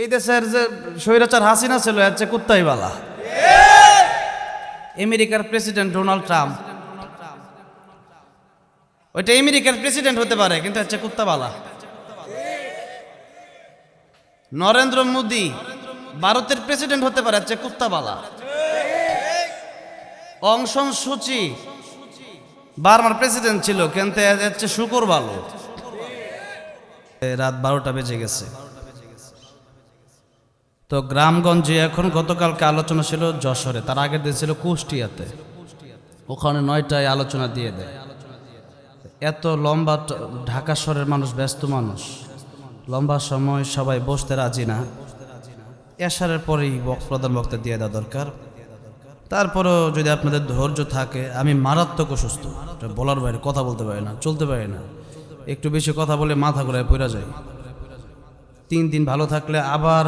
এই দেশের যে স্বৈরাচার হাসিনা ছিল, এর চেয়ে কুত্তাই বালা। আমেরিকার প্রেসিডেন্ট ডোনাল্ড ট্রাম্প। ওইটা আমেরিকার প্রেসিডেন্ট হতে পারে, কিন্তু হচ্ছে কুত্তা বালা। নরেন্দ্র মোদী ভারতের প্রেসিডেন্ট হতে পারে হচ্ছে কুত্তা বালা। অংশন সূচি বার্মার প্রেসিডেন্ট ছিল, কিন্তু হচ্ছে শুকুর ভালো রাত বারোটা বেজে গেছে। তো গ্রামগঞ্জে এখন গতকালকে আলোচনা ছিল যশোরে, তার আগের দিন ছিল কুষ্টিয়াতে। ওখানে নয়টায় আলোচনা দিয়ে দেয়। এত লম্বা ঢাকা শহরের মানুষ, ব্যস্ত মানুষ। লম্বা সময় সবাই বসতে রাজি না। এশারের পরেই প্রধান বক্তা দিয়ে দেওয়া দরকার। তারপরেও যদি আপনাদের ধৈর্য থাকে, আমি মারাত্মক অসুস্থ। বলার বাইরে কথা বলতে পারি না, চলতে পারি না। একটু বেশি কথা বলে মাথা ঘুরায় পড়া যায় তিন দিন ভালো থাকলে আবার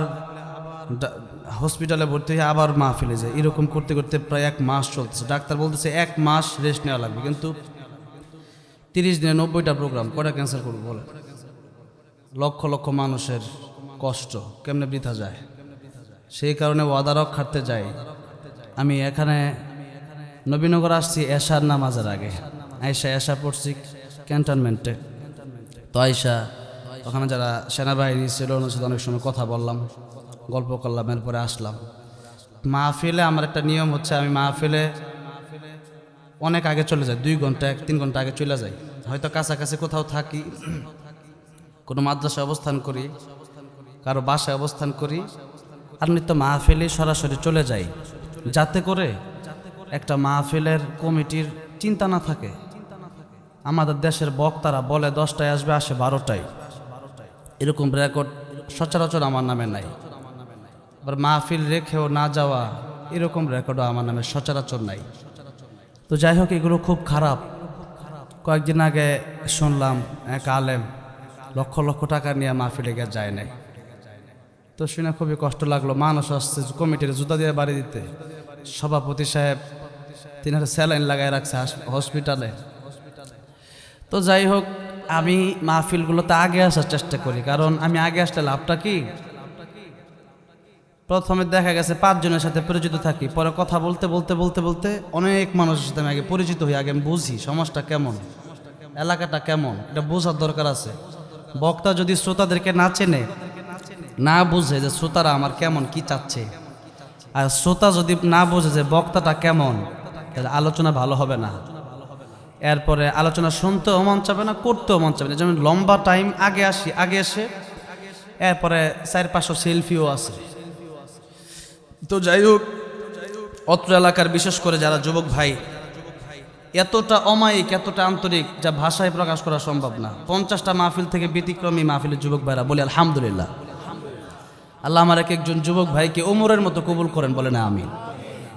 হসপিটালে ভর্তি হয়ে আবার মা ফেলে যায়। এরকম করতে করতে প্রায় এক মাস চলতেছে। ডাক্তার বলতেছে, এক মাস রেস্ট নেওয়া লাগবে। কিন্তু তিরিশ দিনে নব্বইটা প্রোগ্রাম কটা ক্যান্সেল করব বলে? লক্ষ লক্ষ মানুষের কষ্ট। কেমনে বৃথা যায়? সেই কারণে ওয়াদা রক্ষার্থে যাই। আমি এখানে নবীনগর আসছি এশার নামাজের আগে। আয়সা এশা পড়ছি ক্যান্টনমেন্টে। তো আয়সা ওখানে যারা সেনাবাহিনী ছিল অনেক সময় কথা বললাম। গল্প করলাম, এরপরে আসলাম। মাহফিলে আমার একটা নিয়ম হচ্ছে, আমি মাহফিলে অনেক আগে চলে যাই, দুই ঘণ্টা, এক, তিন ঘণ্টা আগে চলে যাই। হয়তো কাছাকাছি কোথাও থাকি, কোনো মাদ্রাসায় অবস্থান করি, কারও বাসায় অবস্থান করি, আর নিত্য মাহফিলে সরাসরি চলে যাই। যাতে করে একটা মাহফিলের কমিটির চিন্তা না থাকে। আমাদের দেশের বক্তারা বলে, দশটায় আসবে, আসে বারোটায়। এরকম রেকর্ড সচরাচর আমার নামে নাই। আবার মাহফিল রেখেও না যাওয়া, এরকম রেকর্ডও আমার নামে সচরাচর নাই। তো যাই হোক, এগুলো খুব খারাপ। কয়েকদিন আগে শুনলাম এক আলেম লক্ষ লক্ষ টাকা নিয়ে মাহফিলে গিয়ে যায় নাই। তো শুনে খুবই কষ্ট লাগল। মানুষ আসছে কমিটির জুতা দিয়ে বাড়ি দিতে। সভাপতি সাহেব তিনি স্যালাইন লাগাই রাখছে হাস- হসপিটালে। তো যাই হোক, আমি মাহফিলগুলোতে আগে আসার চেষ্টা করি। কারণ আমি আগে আসলে লাভটা কি? প্রথমে দেখা গেছে পাঁচজনের সাথে পরিচিত থাকি, পরে কথা বলতে বলতে বলতে বলতে অনেক মানুষের সাথে আমি আগে পরিচিত হই, আগে আমি বুঝি সমাজটা কেমন, এলাকাটা কেমন, এটা বোঝার দরকার আছে। বক্তা যদি শ্রোতাদেরকে না চেনে, না বুঝে যে শ্রোতারা আমার কেমন, কি চাচ্ছে। আর শ্রোতা যদি না বোঝে যে বক্তাটা কেমন, তাহলে আলোচনা ভালো হবে না। এরপরে আলোচনা শুনতেও মন চাবে না, করতেও মন চাবে না। যেমন লম্বা টাইম আগে আসি, আগে এসে, এরপরে চার পাঁচশো সেলফিও আছে। তো যাই হোক, অত্র এলাকার বিশেষ করে যারা যুবক ভাই, এতটা অমায়িক, এতটা আন্তরিক যা ভাষায় প্রকাশ করা সম্ভব না। পঞ্চাশটা মাহফিল থেকে ব্যতিক্রমী মাহফিলের যুবক ভাইরা বলি, আলহামদুলিল্লাহ। আল্লাহ আমার এক একজন যুবক ভাইকে ওমরের মতো কবুল করেন বলে না আমিন।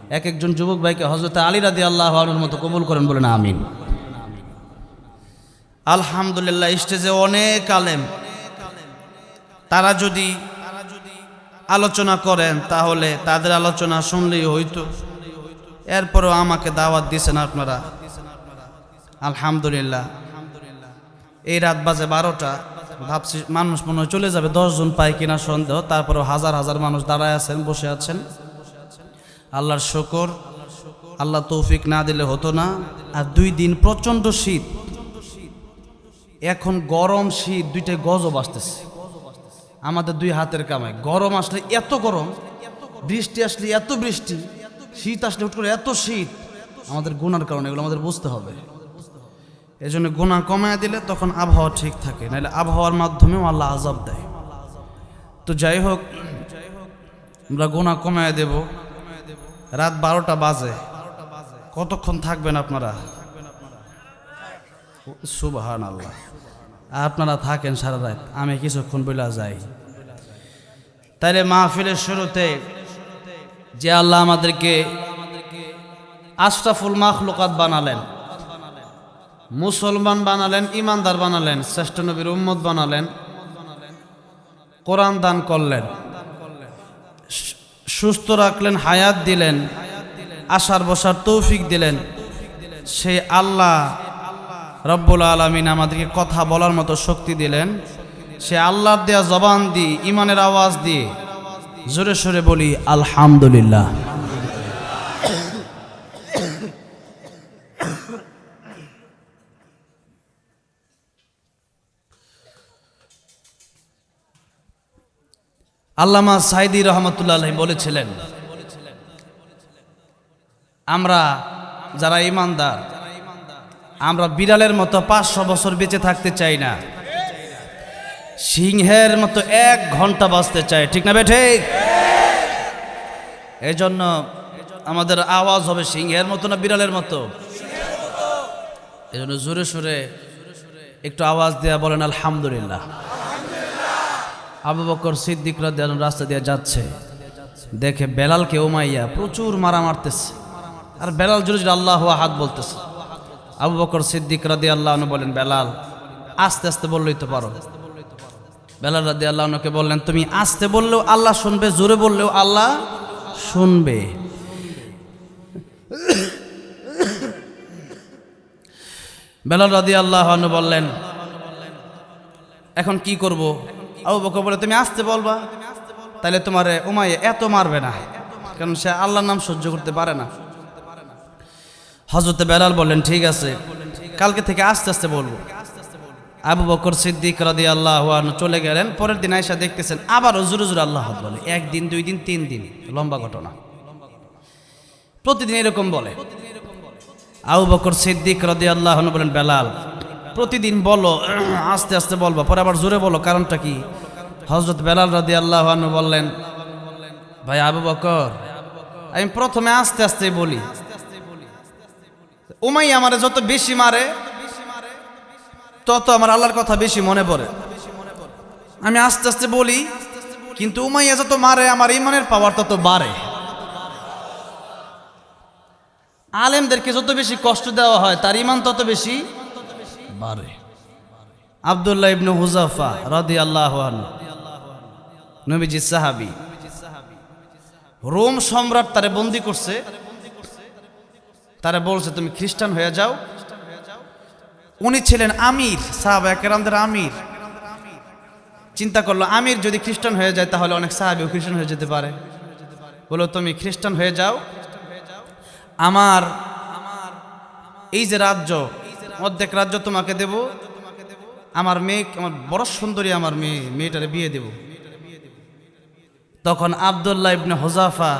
এক একজন যুবক ভাইকে হজরত আলী রাদি আল্লাহ মতো কবুল করেন বলে না আমিন। আলহামদুলিল্লাহ, স্টেজে অনেক আলেম। তারা যদি আলোচনা করেন, তাহলে তাদের আলোচনা শুনলেই হইতো। এরপরও আমাকে দাওয়াত দিয়েছেন আপনারা। আলহামদুলিল্লাহ। এই রাত বাজে বারোটা। ভাবছি মানুষ মনে হয় চলে যাবে, দশজন পায় কিনা সন্দেহ। তারপরেও হাজার হাজার মানুষ দাঁড়ায় আছেন, বসে আছেন। আল্লাহর শকর, আল্লাহ তৌফিক না দিলে হতো না। আর দুই দিন প্রচণ্ড শীত। এখন গরম শীত দুইটাই গজব আসতেছে। আমাদের দুই হাতের কামাই। গরম আসলে এত গরম, বৃষ্টি আসলে এত বৃষ্টি, শীত আসলে হুট করে এত শীত, আমাদের গুণার কারণে এগুলো আমাদের বুঝতে হবে। এই জন্য গুণা কমায় দিলে তখন আবহাওয়া ঠিক থাকে, নাহলে আবহাওয়ার মাধ্যমেও আল্লাহ আজাব দেয়। তো যাই হোক, আমরা গুণা কমায় দেব। রাত বারোটা বাজে। কতক্ষণ থাকবেন আপনারা? সুবাহান আল্লাহ আপনারা থাকেন সারা রাত, আমি কিছুক্ষণ বইলা যাই। তাইলে মাহফিলের শুরুতে যে আল্লাহ আমাদেরকে আশরাফুল মাখলুকাত বানালেন, মুসলমান বানালেন, ইমানদার বানালেন, শ্রেষ্ঠ নবীর উম্মত বানালেন, কোরআন দান করলেন, সুস্থ রাখলেন, হায়াত দিলেন আশার বসার তৌফিক দিলেন, সেই আল্লাহ রব্বুল আলমিন আমাদেরকে কথা বলার মতো শক্তি দিলেন। সে আল্লাহর দেয়া জবান দিয়ে ইমানের আওয়াজ দিয়ে জোরে সোরে বলি, আলহামদুলিল্লাহ। আল্লামা সাইদি রহমতুল্লাহ বলেছিলেন, আমরা যারা ইমানদার আমরা বিড়ালের মতো পাঁচশো বছর বেঁচে থাকতে চাই না। সিংহের মতো এক ঘণ্টা বাঁচতে চাই। ঠিক না বে, ঠিক? এই জন্য আমাদের আওয়াজ হবে সিংহের মতো না বিড়ালের মতো? এই জন্য জোরে সোরে একটু আওয়াজ দেওয়া বলেন, আলহামদুলিল্লাহ। আবু বকর সিদ্দিক রাস্তা দিয়ে যাচ্ছে। দেখে বেলালকে ওমাইয়া প্রচুর মারা মারতেছে। আর বেলাল জোরে আল্লাহ হাত বলতেছে। আবু বকর সিদ্দিক রাদি আল্লাহ বলেন, বেলাল, আস্তে আস্তে বললেই তো পারো। বেলাল রাদি আল্লাহকে বললেন, তুমি আস্তে বললেও আল্লাহ শুনবে, জোরে বললেও আল্লাহ শুনবে। বেলাল রাদি আল্লাহ বললেন, এখন কি করব? আবু বকর বলে, তুমি আসতে বলবা তাহলে তোমার উমাইয়া এত মারবে না, কারণ সে আল্লাহর নাম সহ্য করতে পারে না। হজরতে বেলাল বললেন, ঠিক আছে, কালকে থেকে আস্তে আস্তে বলব। আবু বকর সিদ্দিক রাদি আল্লাহ চলে গেলেন, পরের দিন আয়সা দেখতেছেন, আবারও জুরু জুরু আল্লাহ বলে একদিন দুই দিন, তিন দিন, লম্বা ঘটনা। প্রতিদিন এরকম বলে। আবু বকর সিদ্দিক রাদি আল্লাহ বলেন, বেলাল, প্রতিদিন বলো, আস্তে আস্তে বলব, পরে আবার জোরে বলো, কারণটা কি? হজরত বেলাল রাদি আল্লাহ বললেন, ভাই আবু বকর, আমি প্রথমে আস্তে আস্তে বলি উমাই আমারে যত বেশি মারে, তত আমার আল্লাহর কথা বেশি মনে পড়ে। আমি আস্তে আস্তে বলি, কিন্তু উমাইয়া যত মারে, আমার ইমানের পাওয়ার তত বাড়ে। আলেমদেরকে যত বেশি কষ্ট দেওয়া হয়, তার ইমান তত বেশি বাড়ে। আবদুল্লাহ ইবনু হুজাফা রাদি আল্লাহ নবীজি সাহাবি। রোম সম্রাট তারে বন্দি করছে। তারা বলছে, তুমি খ্রিস্টান হয়ে যাও। উনি ছিলেন আমির, সাহাবা একরামদের আমির। চিন্তা করল, আমির যদি খ্রিস্টান হয়ে যায়, তাহলে অনেক সাহাবিও খ্রিস্টান হয়ে যেতে পারে। বলো তুমি খ্রিস্টান হয়ে যাও। আমার, এই যে রাজ্য, অর্ধেক রাজ্য তোমাকে দেব। আমার মেয়ে, আমার বড় সুন্দরী আমার মেয়ে, মেয়েটারে বিয়ে দেব। তখন আবদুল্লাহ ইবনে হোজাফা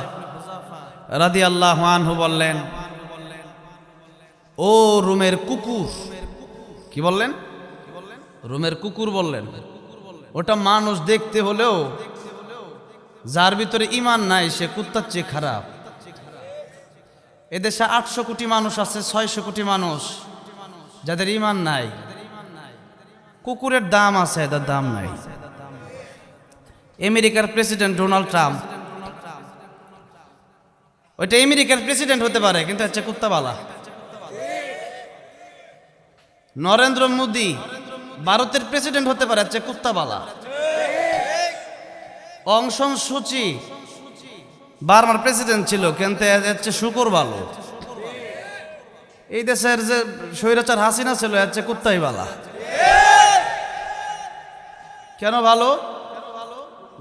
রাদি আল্লাহ আনহু বললেন ও রুমের কুকুর। কি বললেন? রুমের কুকুর বললেন। ওটা মানুষ দেখতে হলেও যার ভিতরে ইমান নাই, সে কুত্তার চেয়ে খারাপ। এদেশে আটশো কোটি মানুষ আছে, ছয়শো কোটি মানুষ যাদের ইমান নাই। কুকুরের দাম আছে, এদের দাম নাই। আমেরিকার প্রেসিডেন্ট ডোনাল্ড ট্রাম্প। ওইটা আমেরিকার প্রেসিডেন্ট হতে পারে, কিন্তু হচ্ছে কুত্তাবালা। নরেন্দ্র মোদী ভারতের প্রেসিডেন্ট হতে পারে হচ্ছে কুত্তাবালা। অংশন সূচি বার্মার প্রেসিডেন্ট ছিল, কিন্তু হচ্ছে শুকর ভালো এই দেশের যে স্বৈরাচার হাসিনা ছিল হচ্ছে কুত্তাই বালা। কেন ভালো?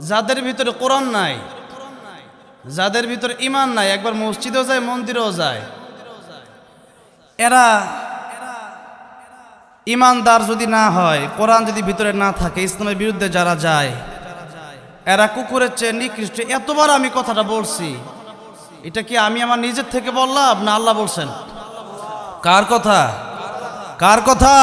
যাদের ভিতরে কোরআন নাই, যাদের ভিতরে ইমান নাই, একবার মসজিদেও যায়, মন্দিরেও যায়, এরা ইমানদার যদি না হয়, কোরআন যদি ভিতরে না থাকে, ইসলামের বিরুদ্ধে যারা যায়, এরা কুকুরের চেয়ে নিকৃষ্ট। এতবার আমি কথাটা বলছি। এটা কি আমি আমার নিজের থেকে বললাম না আল্লাহ বলছেন? কার কথা? কার কথা?